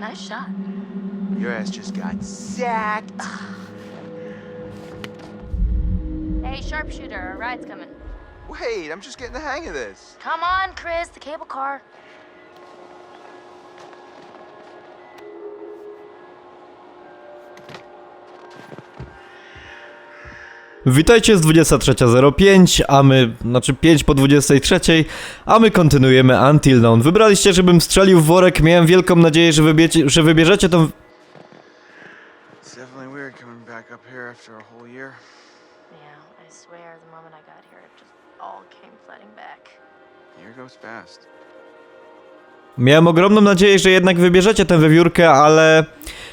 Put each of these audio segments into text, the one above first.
Nice shot. Your ass just got sacked. Hey, sharpshooter, a ride's coming. Wait, I'm just getting the hang of this. Come on, Chris, the cable car. Witajcie, z 23.05, a my, znaczy 5 po 23, a my kontynuujemy Until Dawn. Wybraliście, żebym strzelił w worek, miałem wielką nadzieję, że, wybiecie, że wybierzecie tą... Miałem ogromną nadzieję, że jednak wybierzecie tę wywiórkę, ale...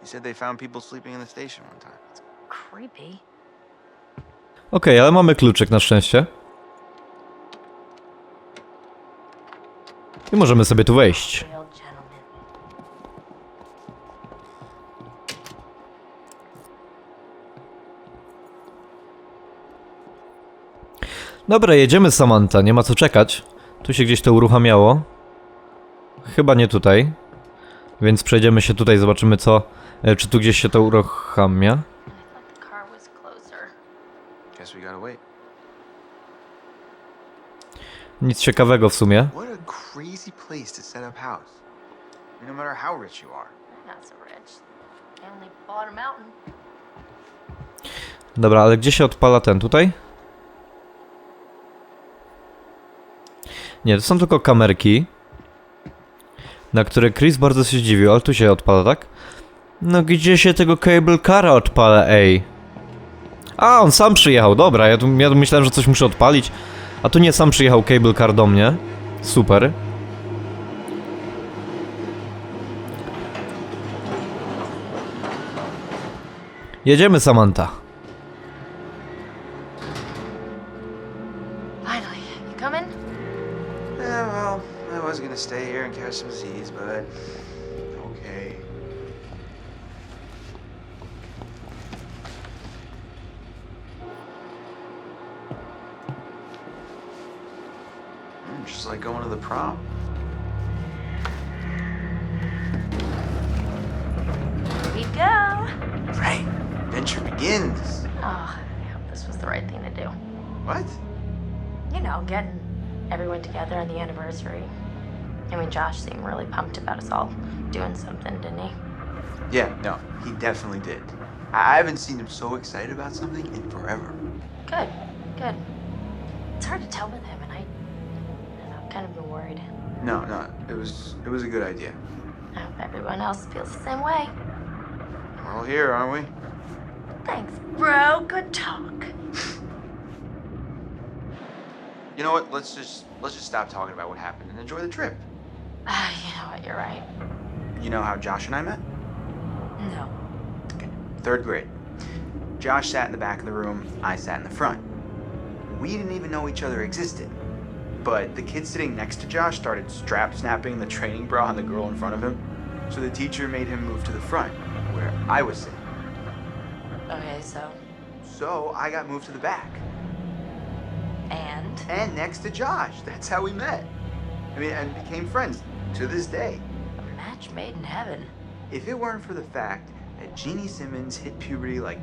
He said they found people sleeping in the station one time. Creepy. Okej, ale mamy kluczyk na szczęście. I możemy sobie tu wejść. Real gentleman. Dobra, jedziemy Samantha, nie ma co czekać. Tu się gdzieś to uruchamiało. Chyba nie tutaj. Więc przejdziemy się tutaj, zobaczymy co... e, Czy tu gdzieś się to uruchamia. Guess we gotta wait. Nic ciekawego w sumie. What a crazy place to set up house. I mean, no matter how rich you are. They're not so rich. They only bought a mountain. Dobra, ale gdzie się odpala ten? Tutaj? Nie, to są tylko kamerki. Na które Chris bardzo się zdziwił, ale tu się odpala, tak? No gdzie się tego cable cara odpala, ej? A, on sam przyjechał, dobra, ja tu, ja tu myślałem, że coś muszę odpalić. A tu nie, sam przyjechał cable car do mnie. Super. Jedziemy, Samantha. Together on the anniversary. I mean, Josh seemed really pumped about us all doing something, didn't he? Yeah, no, he definitely did. I haven't seen him so excited about something in forever. Good, good. It's hard to tell with him, and I, I don't know, I've kind of been worried. No, no, it was it was a good idea. I hope everyone else feels the same way. We're all here, aren't we? Thanks, bro. Good talk. You know what? Let's just let's just stop talking about what happened and enjoy the trip. Ah, you know what? You're right. You know how Josh and I met? No. Okay. Third grade. Josh sat in the back of the room, I sat in the front. We didn't even know each other existed. But the kid sitting next to Josh started strap snapping the training bra on the girl in front of him. So the teacher made him move to the front, where I was sitting. Okay, so So I got moved to the back. And next to Josh. That's how we met. I mean, and became friends to this day. a match made in heaven. If it weren't for the fact that Jeannie Simmons hit puberty like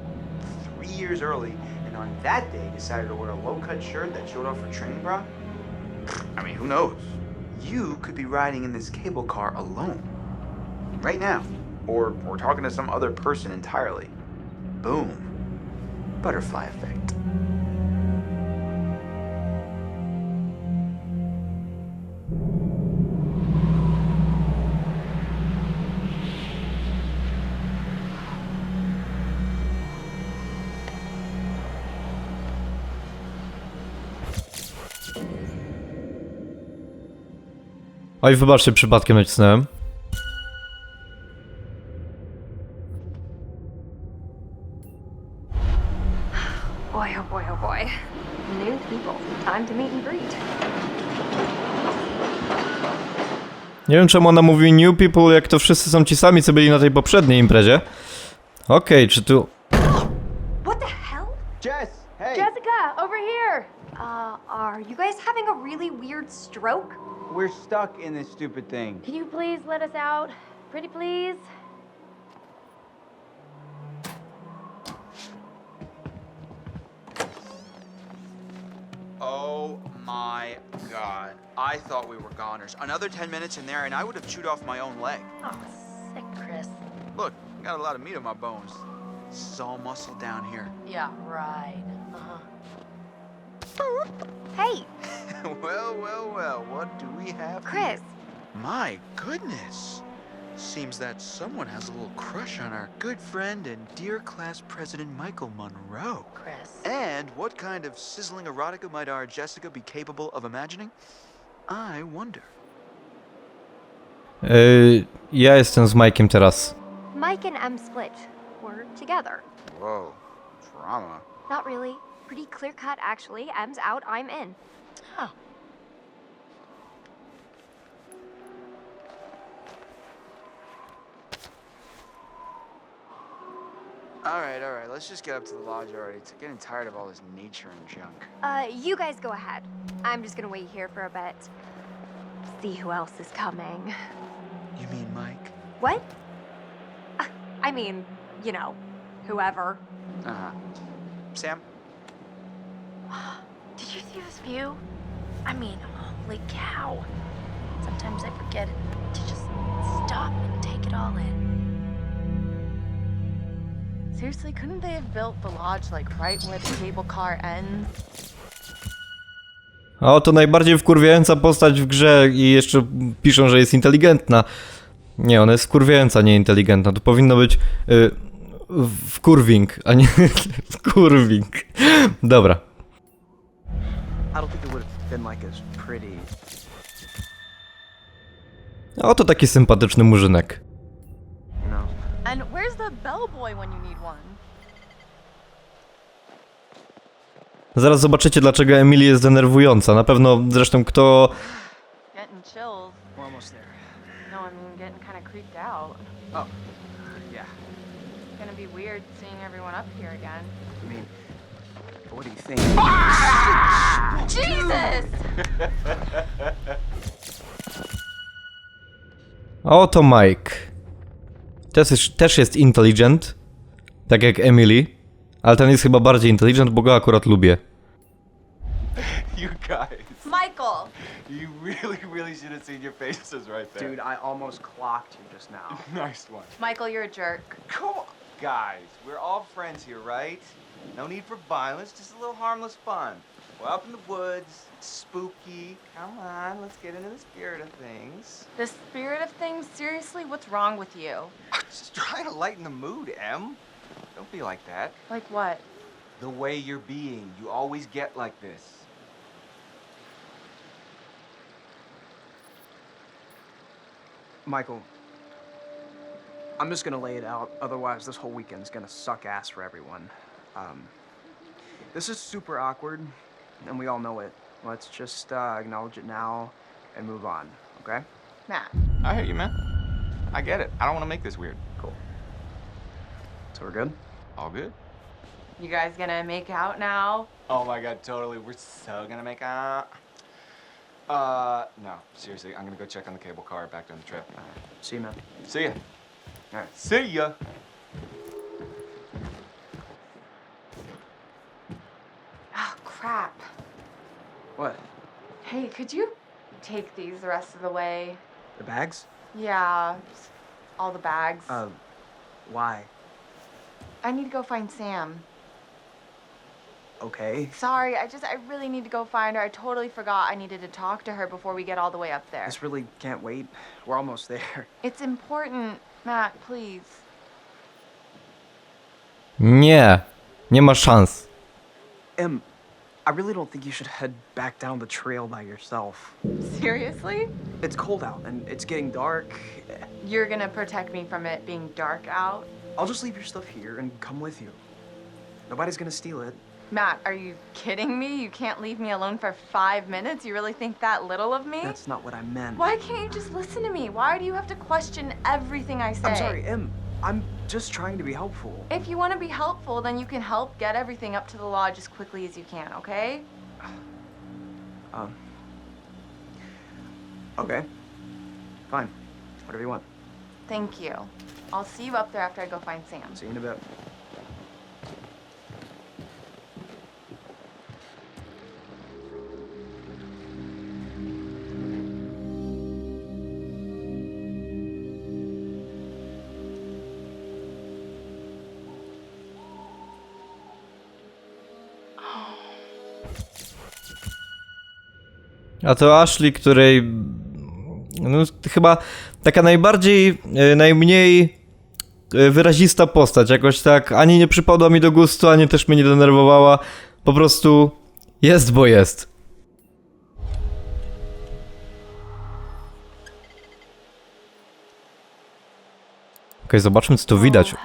three years early, and on that day decided to wear a low-cut shirt that showed off her training bra, I mean, who knows? You could be riding in this cable car alone, right now, or or talking to some other person entirely. Boom, butterfly effect. Oj, wybaczcie, przypadkiem nacisnąłem. Boy, oh boy, oh boy. New people. Time to meet and greet. Nie wiem czemu ona mówi new people, jak to wszyscy są ci sami, co byli na tej poprzedniej imprezie. Okej, czy tu... What the hell? Jess, hey. Jessica, over here. Uh, are you guys having a really weird stroke? We're stuck in this stupid thing. Can you please let us out? Pretty please? Oh my god. I thought we were goners. Another 10 minutes in there and I would have chewed off my own leg. Oh, sick, Chris. Look, I got a lot of meat on my bones. This is all muscle down here. Yeah, right. Uh-huh. Hey, well, well, well, what do we have Chris. here? My goodness. Seems that someone has a little crush on our good friend and dear class president Michael Monroe. Chris. And what kind of sizzling erotica might our Jessica be capable of imagining? I wonder. Yy, ja jestem z Mike'iem teraz. Mike and Em split. We're together. Whoa, drama. Not really. Pretty clear cut, actually. M's out, I'm in. Oh. All right, all right, let's just get up to the lodge already. It's getting tired of all this nature and junk. Uh, you guys go ahead. I'm just gonna wait here for a bit. See who else is coming. You mean Mike? What? Uh, I mean, you know, whoever. Uh huh. Sam? Did you see this view? I mean, holy cow. Sometimes I forget to just stop and take it all in. Seriously, couldn't they have built the lodge like right where the cable car ends? A oto najbardziej wkurwiająca postać w grze i jeszcze piszą, że jest inteligentna. Nie, ona jest wkurwiająca, nie inteligentna. To powinno być yy, wkurwing, a nie wkurwing. Dobra. I don't think it would have been like as pretty. Oto taki sympatyczny murzynek. You know? And where's the bellboy when you need one? Zaraz zobaczycie, dlaczego Emily jest denerwująca. Na pewno, zresztą kto... oto Mike. Też jest, też jest intelligent, tak jak Emily, ale ten jest chyba bardziej intelligent, bo go akurat lubię. You guys, Michael! you really, really should have seen your faces right there. Dude, I almost clocked you just now. nice one. Michael, you're a jerk. Come on, guys. We're all friends here, right? No need for violence, just a little harmless fun. We're up in the woods, it's spooky. Come on, let's get into the spirit of things. The spirit of things, seriously, what's wrong with you? I'm just trying to lighten the mood, Em. Don't be like that. Like what? The way you're being, you always get like this. Michael, I'm just gonna lay it out. Otherwise, this whole weekend's gonna suck ass for everyone. Um, this is super awkward, and we all know it. Let's just uh, acknowledge it now and move on, okay? Matt. I hear you, man. I get it. I don't want to make this weird. Cool. So we're good? All good? You guys gonna make out now? Oh my god, totally. We're so gonna make out. Uh, no, seriously, I'm gonna go check on the cable car back down the trip. All right. See you, man. See ya. All right. See ya. Crap. What? Hey, could you take these the rest of the way? The bags? Yeah, all the bags. Uh, why? I need to go find Sam. Okay. Sorry, I just, I really need to go find her. I totally forgot I needed to talk to her before we get all the way up there. This really can't wait. We're almost there. It's important, Matt, please. Nie, nie ma szans. Em, I really don't think you should head back down the trail by yourself. Seriously? It's cold out and it's getting dark. You're gonna protect me from it being dark out? I'll just leave your stuff here and come with you. Nobody's gonna steal it. Matt, are you kidding me? You can't leave me alone for five minutes? You really think that little of me? That's not what I meant. Why can't you just listen to me? Why do you have to question everything I say? I'm sorry, Em. I'm just trying to be helpful. If you want to be helpful, then you can help get everything up to the lodge as quickly as you can, okay? Um. Okay. Fine. Whatever you want. Thank you. I'll see you up there after I go find Sam. See you in a bit. A to Ashley, której. No, chyba taka najbardziej, e, najmniej e, wyrazista postać. Jakoś tak ani nie przypadła mi do gustu, ani też mnie nie denerwowała. Po prostu jest, bo jest. Okej, zobaczmy co tu widać.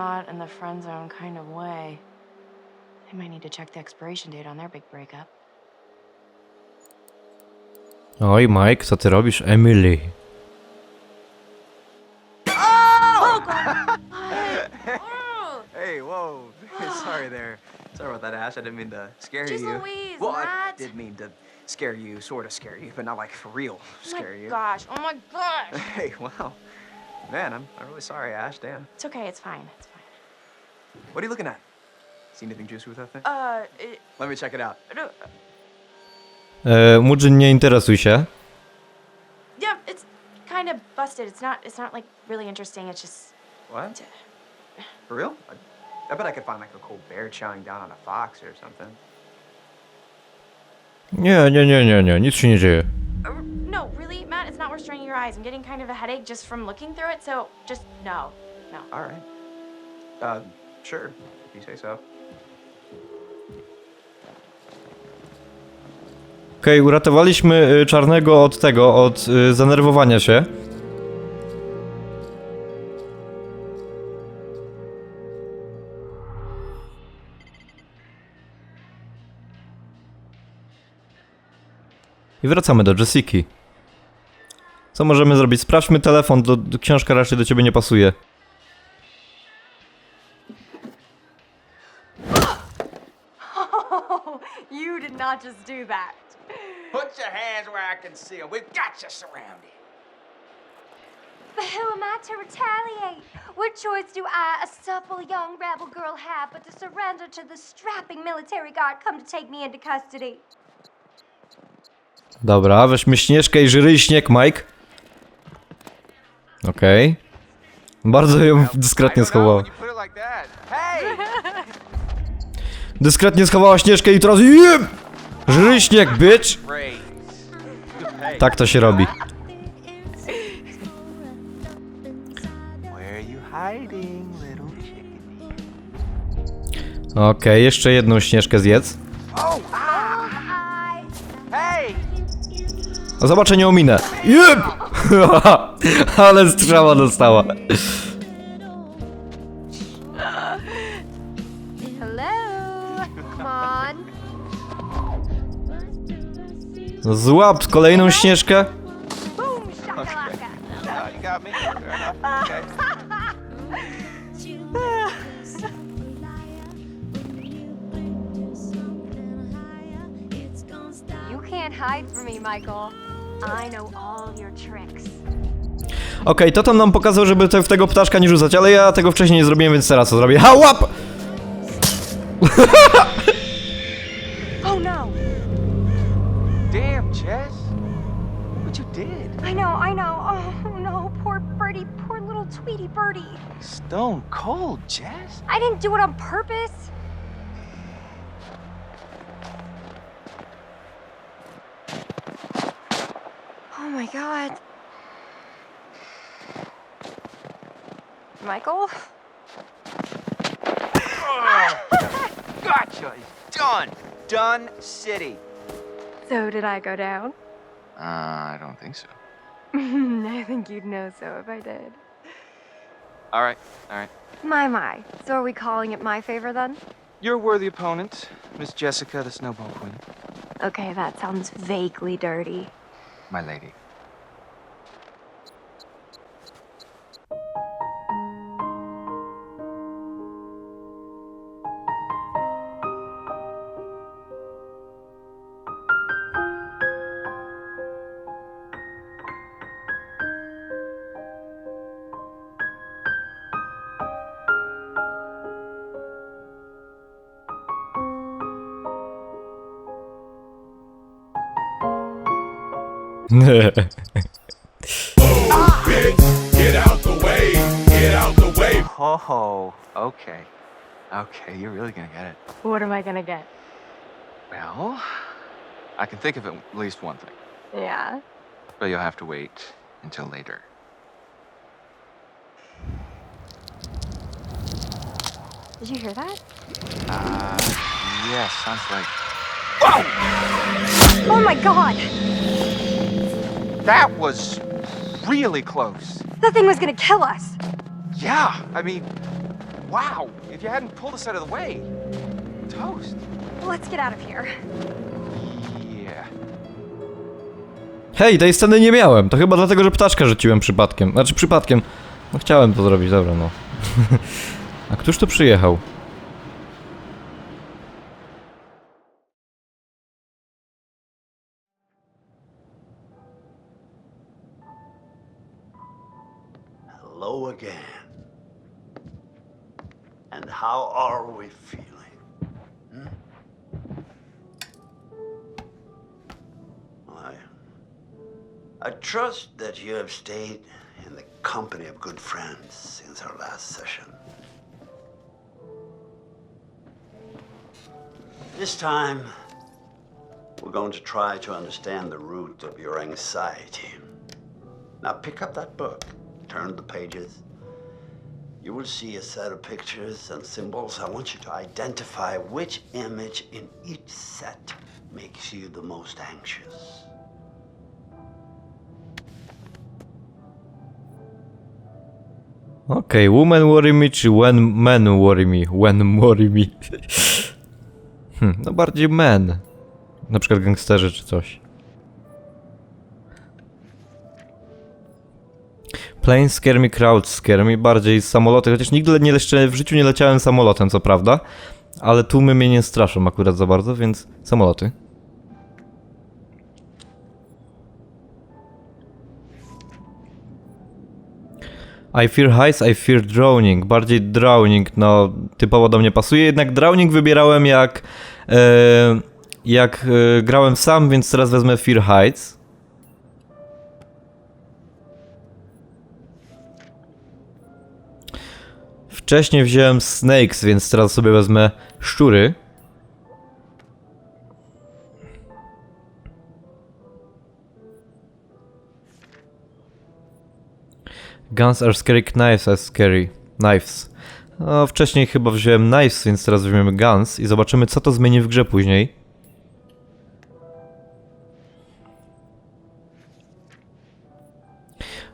Not in the friend zone kind of way. They might need to check the expiration date on their big breakup. Oj, Mike, co ty robisz? Emily. Oh! oh hey, whoa. Sorry there. Sorry about that, Ash. I didn't mean to scare Jeez you. Louise, well, I did mean to scare you, sort of scare you, but not like for real oh scare you. Oh scare my you. gosh, oh my gosh. Hey, wow. Man, I'm, I'm really sorry, Ash. Damn. It's okay, it's fine, it's fine. What are you looking at? See anything juicy with that thing? Uh, it, Let me check it out. no, E, Murzyn, nie interesuj się. Yeah, it's kind of busted. It's not it's not like really interesting. It's just What? For real? I, I bet I could find like a cool bear chowing down on a fox or something. Nie, nie, nie, nie, nie, nic się nie dzieje. uh, no, really, Matt, it's not worth straining your eyes. I'm getting kind of a headache just from looking through it, so just no. No. All right. Uh, sure. If you say so. Okej, uratowaliśmy y, czarnego od tego, od y, zanerwowania się. I wracamy do Jessiki. Co możemy zrobić? Sprawdźmy telefon, do, do, książka raczej do ciebie nie pasuje. You did not just do that. Put your hands where I can see them. We've got you surrounded. But who am I to retaliate? What choice do I, a supple young rebel girl, have but to surrender to the strapping military guard come to take me into custody? Dobra, weźmy Śnieżkę i Żyry Śnieg, Mike. Okej. Bardzo ją dyskretnie I Dyskretnie schowała Śnieżkę i teraz jem! Żryśnieg, bitch! Tak to się robi. Okej, okay, jeszcze jedną Śnieżkę zjedz. Zobaczę, nie ominę. Jeb! Ale strzała dostała. Know all your tricks. Okej, to tam nam pokazał, żeby te, w tego ptaszka nie rzucać, ale ja tego wcześniej nie zrobiłem, więc teraz co zrobię? Ha, łap! did. I know, I know. Oh no, poor birdie, poor little Tweety birdie. Stone cold, Jess. I didn't do it on purpose. Oh my god. Michael? Gotcha. Done. Done city. So, did I go down? Uh, I don't think so. I think you'd know so if I did. All right, all right. My, my. So, are we calling it my favor then? You're a worthy opponent, Miss Jessica, the Snowball Queen. Okay, that sounds vaguely dirty. My lady. Get out the way. Get out the way. Oh, okay. Okay, you're really gonna get it. What am I gonna get? Well, I can think of at least one thing, Yeah. but you'll have to wait until later. Did you hear that? Uh, yes, sounds like. Oh my god! That was really close. That thing was gonna kill us! Yeah, I mean, wow. If you hadn't pulled us out of the way, toast. Let's get out of here. Yeah. Hej, tej sceny nie miałem. To chyba dlatego, że ptaszka rzuciłem przypadkiem. Znaczy przypadkiem. No chciałem to zrobić, dobra no. A któż tu przyjechał? Trust that you have stayed in the company of good friends since our last session. This time, we're going to try to understand the root of your anxiety. Now pick up that book, turn the pages. You will see a set of pictures and symbols. I want you to identify which image in each set makes you the most anxious. Okej, woman worry me, czy when men worry me? When worry me. hm, no bardziej men. Na przykład gangsterzy czy coś. Plane scare me, crowd scare me, bardziej samoloty, chociaż nigdy nie, jeszcze w życiu nie leciałem samolotem, co prawda. Ale tłumy mnie nie straszą akurat za bardzo, więc samoloty. I fear heights, I fear drowning. Bardziej drowning, no typowo do mnie pasuje, jednak drowning wybierałem jak e, jak e, grałem sam, więc teraz wezmę fear heights. Wcześniej wziąłem snakes, więc teraz sobie wezmę szczury. Guns are scary, knives are scary. Knives. No, wcześniej chyba wziąłem knives, więc teraz weźmiemy guns i zobaczymy co to zmieni w grze później.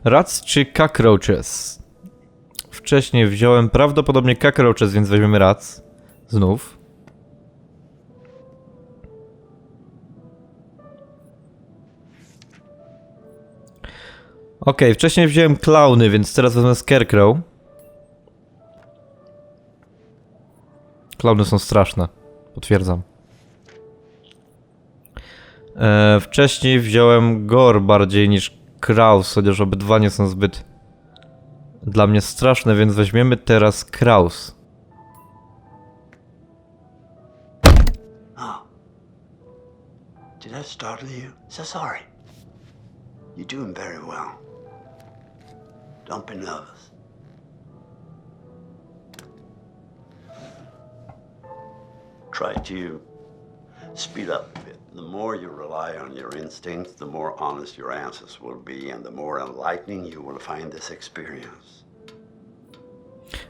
Rats czy cockroaches? Wcześniej wziąłem prawdopodobnie cockroaches, więc weźmiemy rats. Znów. Okej, wcześniej wziąłem klauny, więc teraz wezmę scarecrow. Klauny są straszne. Potwierdzam. E, wcześniej wziąłem gore bardziej niż kraus, chociaż obydwa nie są zbyt dla mnie straszne, więc weźmiemy teraz kraus. Oh. Did I startle you? So sorry. You're doing very well. Don't be nervous. Try to speed up a bit. The more you rely on your instincts, the more honest your answers will be, and the more enlightening you will find this experience.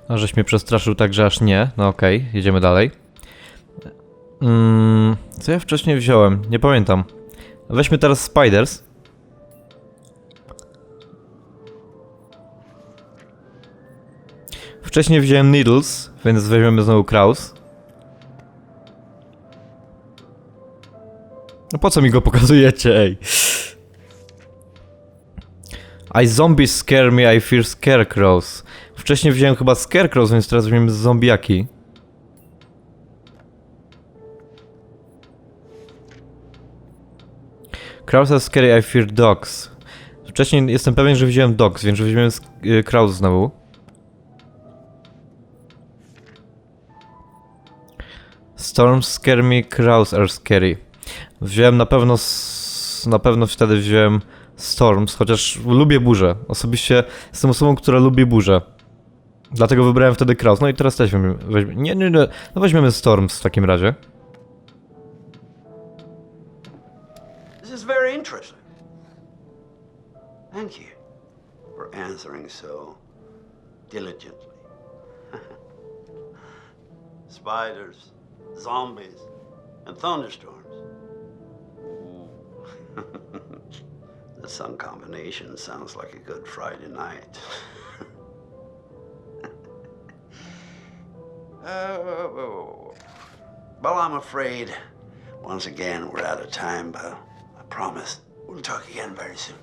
A żeś mnie przestraszył tak, że aż nie. No okej, jedziemy dalej. Mm, co ja wcześniej wziąłem? Nie pamiętam. Weźmy teraz Spiders. Wcześniej wziąłem Needles, więc weźmiemy znowu Kraus. No po co mi go pokazujecie, ej? I zombies scare me, I fear scarecrows. Wcześniej wziąłem chyba scarecrows, więc teraz weźmiemy zombiaki. Kraus are scary, I fear dogs. Wcześniej jestem pewien, że wziąłem dogs, więc weźmiemy y, Kraus znowu. Storms scare me, Kraus are scary. Wziąłem na pewno, na pewno wtedy wziąłem Storms, chociaż lubię burzę. Osobiście jestem osobą, która lubi burzę. Dlatego wybrałem wtedy Kraus. No i teraz też weźmiemy, weźmiemy, nie, nie, nie, no weźmiemy Storms w takim razie. This is very interesting. Thank you for answering so diligently. Spiders, zombies, and thunderstorms. Ooh. the sun combination sounds like a good Friday night. uh, well, I'm afraid once again we're out of time, but I promise we'll talk again very soon.